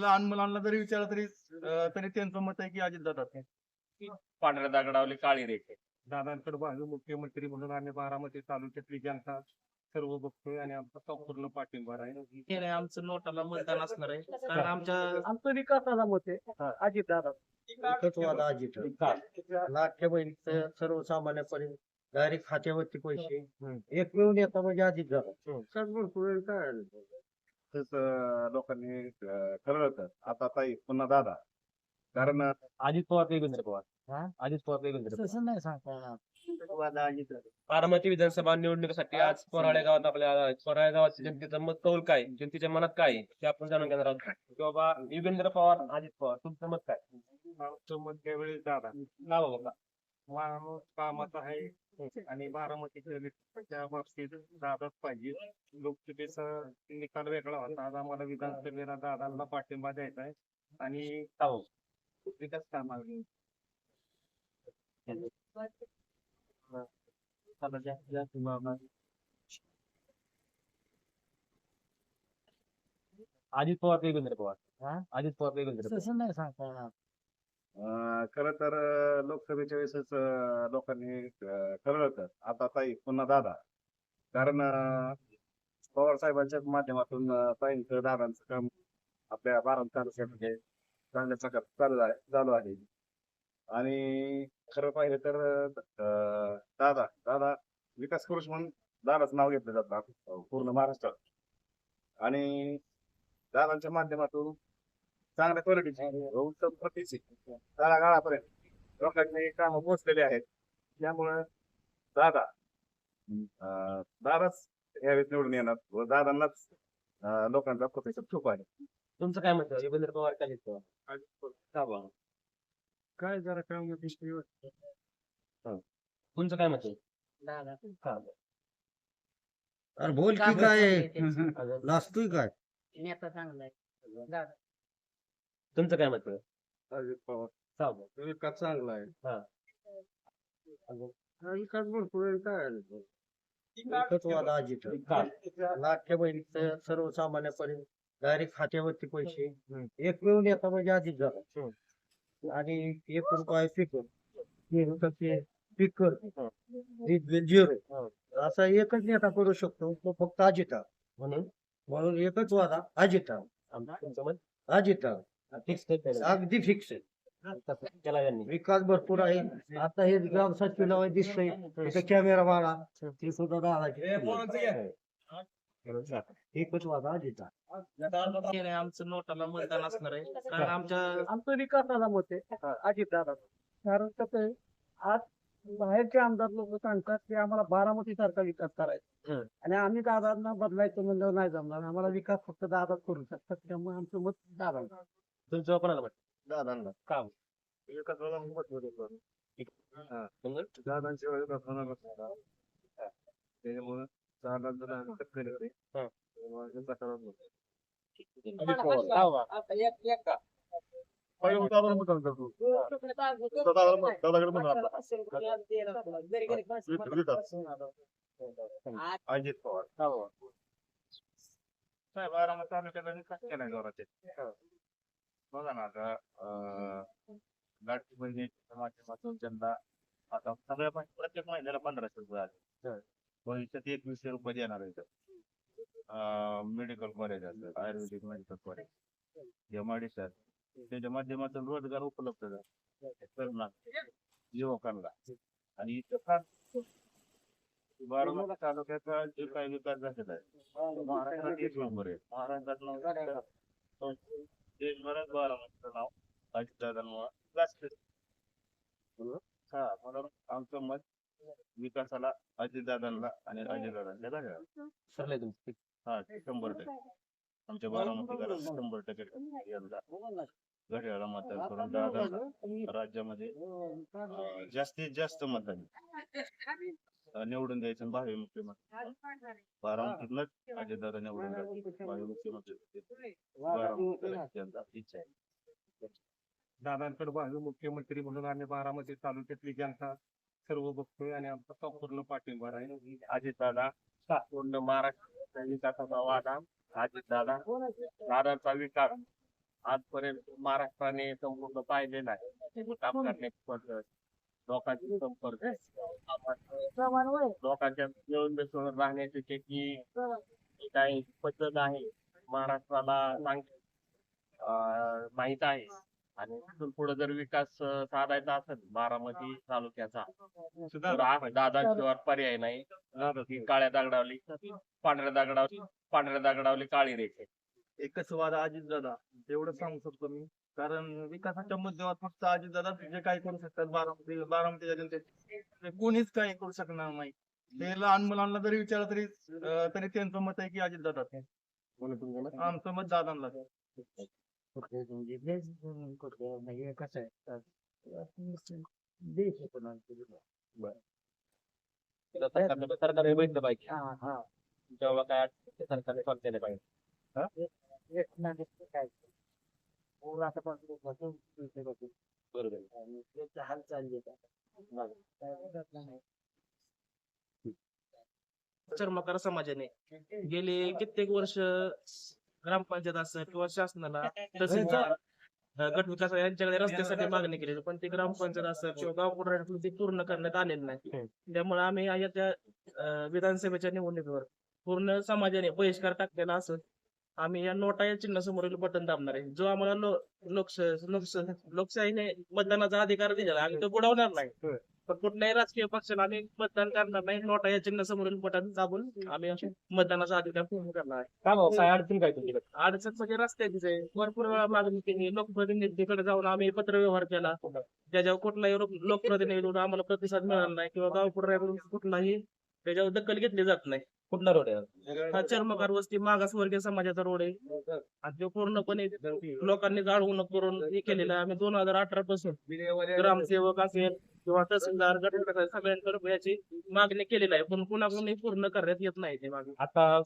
लहान मुलांना जरी विचारलं तरी अं, तरी त्यांचं मत आहे की अजित दादा पांढऱ्या दगडावली काळी रेख दादांकडे बाजू मुख्यमंत्री म्हणून आम्ही बारामती तालुक्यातली जनता सर्व बघतोय आणि आमचा संपूर्ण पाठिंबा आहे. हे नाही आमचं नोटाला मतदान असणार आहे. कारण आमच्या आमचं विकासाला मत आहे. अजित दादा अजित. बहिणीचं सर्वसामान्यपणे डायरेक्ट खात्यावरती पैसे. एकमेव नेता म्हणजे अजित दादा भरपूर काय लोकांनी ठरवलं आता ताई पुन्हा दादा. कारण अजित पवार देवेंद्र पवार? अजित पवार देवेंद्र तसं नाही सांगता येणार. वादा अजित दादा बारामती विधानसभा निवडणुकीसाठी आज पोराळे गावात आपल्या पोराळे गावात जनतेचं मत कौल काय? जनतेच्या मनात काय? आहे, ते आपण जाणून घेणार आहोत. की बाबा युगेंद्र पवार अजित पवार तुमचं मत काय? आमचं मत त्यावेळेस दादा. नाव बघा. माणूस कामात आहे आणि बारामतीच्या विकासाच्या बाबतीत दादाच पाहिजे. लोकसभेचा निकाल वेगळा होता. आज आम्हाला विधानसभेला दादांना पाठिंबा द्यायचा आहे आणि विकास कामाला अजित पवार देवेंद्र पवार. अजित पवार देवेंद्र पवार तसं नाही सांगता येणार. खर खरं तर लोकसभेच्या वेळेसच लोकांनी ठरवलं आता ताई पुन्हा दादा. कारण पवार साहेबांच्या माध्यमातून ताईंच ताईंचं दादांचं काम आपल्या बारा तालुक्यामध्ये चांगल्या प्रकारे चालू आहे चालू आहे. आणि खरं पाहिलं तर दादा दादा विकास पुरुष म्हणून दादाच नाव घेतलं जातं पूर्ण महाराष्ट्रात. आणि दादांच्या माध्यमातून चांगल्या क्वालिटीचे उत्तम प्रतीचे. तळागाळापर्यंत. लोकांनी कामं पोचलेले आहेत. त्यामुळं दादा दादाच यावेळेस निवडून येणार. व दादांनाच लोकांचा प्रतिसाद खूप आहे. तुमचं काय आहे युगेंद्र पवार का अजित पवार का? काय जरा काम तुमचं काय दादा. का बरं? अरे बोल की काय? लाजतोय काय? नेता चांगला आहे. दादा. तुमचं काय मत आहे? अजित पवार. बरं? विकास चांगला आहे. हा. हा, विकास भरपूर आहे काय एकच वादा अजित. का? लाटक्या बहिणीचं सर्वसामान्यपणे डायरेक्ट खात्यावरती पैसे. एकमेव नेता म्हणजे अजित दादा आणि एक रुपये पीक. पीक. झिरो. असा एकच नेता करू शकतो. तो फक्त अजित म्हणून? म्हणून एकच वादा अजित आम- तुमचं मत? अजित फिक्स अगदी फिक्स आहे. केला विकास भरपूर आहे. आता हे ग्राम सचिव दिसतंय. कॅमेरा मारा ते सुद्धा दादाचे एकच हे नाही आमचं नोटाला मतदान असणार आहे. कारण आमच्या आमचं विकासाला मत आहे. अजित दादा. कारण कसं आहे आज बाहेरचे आमदार लोक सांगतात की आम्हाला बारामती सारखा विकास करायचा हं. आणि आम्ही दादांना बदलायचं म्हणल्यावर नाही जमणार. आम्हाला विकास फक्त दादाच करू शकतात. त्यामुळे आमचं मत दादा तुमचं कोणाला मत दादांना का होतं दादांशिवाय. त्याच्यामुळे दादांचं टक्कर येते हा. त्यामुळे त्यांचा करावं लागतं. अजित पवार का बरं? पहिलं मग दादाला मतदान करतो दादाला मत- दादाकडे मत आपलं. विकास. अजित पवार का बरं? साहेब विकास केलाय जोरात बघा ना आता अं, लाडकी बहिणीच्या माध्यमातून त्यांना आता सगळ्या पण प्रत्येक महिन्याला पंधराशे रुपये आले. भविष्यात एकवीसशे रुपये देणार आहे मेडिकल कॉलेज असेल आयुर्वेदिक medical college M I D sir त्याच्या माध्यमातून रोजगार उपलब्ध झाला. करणार युवकांना. आणि इथं फार बारामती तालुक्याचा जे काही विकास झालेला आहे महाराष्ट्रात एक नंबर आहे. महाराष्ट्रात देशभरात बारामतीचं नाव. अजितदादांमुळे जास्त. हा म्हणून आमचं मत विकासाला अजितदादांना आणि अजितदादांच्या. सरलंय तुमचं. हा शंभर टक्के. आमच्या बारामतीकरांना शंभर टक्के यंदा घड्याळाला मतदान करून दादांना राज्यामध्ये अं, जास्तीत जास्त मतदान. निवडून द्यायचं आणि भावी मुख्यमंत्री बारामतीतनंच अजितदादा निवडून द्यायचं. भावी मुख्यमंत्री बारामतीला यंदा इच्छा आहे. दादांकडे बाजू मुख्यमंत्री म्हणून आम्ही बारामती तालुक्यातली जनता सर्व बघतोय आणि आमचा संपूर्ण पाठिंबा आहे अजितदादा पूर्ण महाराष्ट्र विकासाचा वादा. अजितदादा दादाचा विकास आजपर्यंत महाराष्ट्राने संपूर्ण पाहिलेला आहे. लोकांची संपर्क. लोकांच्या मिळून मिसळून राहण्याची त्याची काही पद्धत आहे. महाराष्ट्राला अं, माहीत आहे. आणि तिथून पुढे जर विकास साधायचा असेल बारामती तालुक्याचा तर आ- दादाशिवाय पर्याय नाही. काळ्या दगडावली पांढऱ्या दगडावली पांढऱ्या दगडावली काळी रेषे. एकच वाद अजित दादा एवढं सांगू शकतो मी. कारण विकासाच्या मुद्द्यावर फक्त अजित दादा जे काही करू शकतात बारामती बारामतीच्या जनतेत ते कोणीच काही करू शकणार नाही ते लहान मुलांना जरी विचारलं तरी तरी त्यांचं मत आहे की अजित दादा आमचं मत दादांना म्हणजे कसं आहे बघितलं पाहिजे हा हा जेव्हा काय सरकारने पाहिजे एक नागरिक काय पूर्ण पण बसून बसून. बरोबर आणि त्याचे हाल चालले चर्मकार समाजाने गेले कित्येक वर्ष ग्रामपंचायत असेल किंवा शासनाला तहसीलदार अं, गट विकास यांच्याकडे रस्त्यासाठी मागणी केली पण ते ग्रामपंचायत असेल किंवा गाव पुढाऱ्याकडून ते पूर्ण करण्यात आलेलं नाही. त्यामुळे आम्ही या त्या अं, विधानसभेच्या निवडणुकीवर पूर्ण समाजाने बहिष्कार टाकलेला असं आम्ही या नोटा या चिन्हासमोरील बटन दाबणार आहे. जो आम्हाला लोकशाहीने मतदानाचा अधिकार दिलेला आम्ही तो बुडवणार नाही. पण कुठल्याही राजकीय पक्षाला आम्ही मतदान करणार नाही. नोटा या चिन्हासमोरील बटन दाबून आम्ही मतदानाचा अधिकार पूर्ण करणार आहे. अडचण काय तुमच्याकडे? अडचण म्हणजे रस्त्याचीच आहे भरपूर वेळा मागणी केली. लोकप्रतिनिधीकडे जाऊन आम्ही पत्र व्यवहार केला. त्याच्यावर कुठलाही लोक- लोकप्रतिनिधीकडून आम्हाला प्रतिसाद मिळाला नाही. किंवा गाव पुढाऱ्याकडून कुठलाही त्याच्यावर दखल घेतली जात नाही. कुठला रोड आहे? हा चर्मकार वस्ती मागासवर्गीय समाजाचा रोड आहे. आणि तो पूर्णपणे लोकांनी जाळवून करून हे केलेलं आहे. आम्ही दोन हजार अठरा पासून ग्रामसेवक असेल किंवा तहसीलदार गट विकास सगळ्यांकडे याची मागणी केलेली आहे. पण कुणाकडूनही पूर्ण करण्यात येत नाही ते मागणी. आता